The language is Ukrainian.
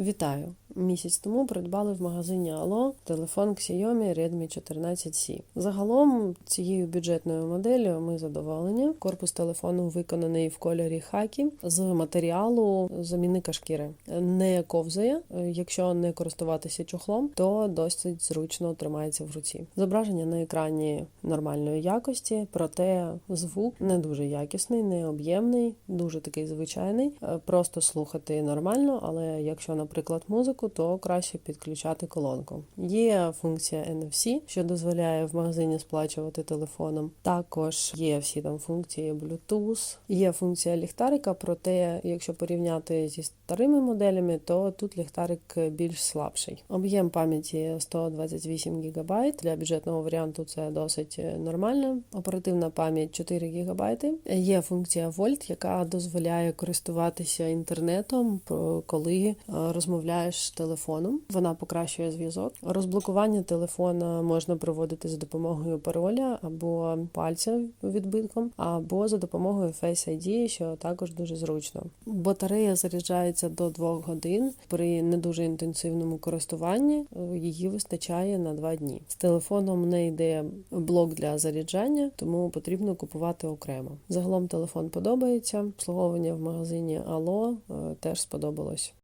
Вітаю! Місяць тому придбали в магазині Allo телефон Xiaomi Redmi 14C. Загалом цією бюджетною моделлю ми задоволені. Корпус телефону виконаний в кольорі хакі з матеріалу замінника шкіри. Не ковзає. Якщо не користуватися чохлом, то досить зручно тримається в руці. Зображення на екрані нормальної якості, проте звук не дуже якісний, не об'ємний, дуже такий звичайний. Просто слухати нормально, але якщо, наприклад, музику, то краще підключати колонку. Є функція NFC, що дозволяє в магазині сплачувати телефоном. Також є всі там функції Bluetooth, є функція ліхтарика, проте, якщо порівняти зі старими моделями, то тут ліхтарик більш слабший. Об'єм пам'яті 128 ГБ. Для бюджетного варіанту це досить нормально. Оперативна пам'ять 4 ГБ. Є функція Volt, яка дозволяє користуватися інтернетом, коли е, розмовляєш телефоном. Вона покращує зв'язок. Розблокування телефона можна проводити за допомогою пароля або пальця відбитком, або за допомогою Face ID, що також дуже зручно. Батарея заряджається до 2 годин. При не дуже інтенсивному користуванні е, її вистачає на 2 дні. З телефоном не йде блок для заряджання, тому потрібно купувати окремо. Загалом телефон подобається. Обслуговування в магазині Allo е, теж сподобалось.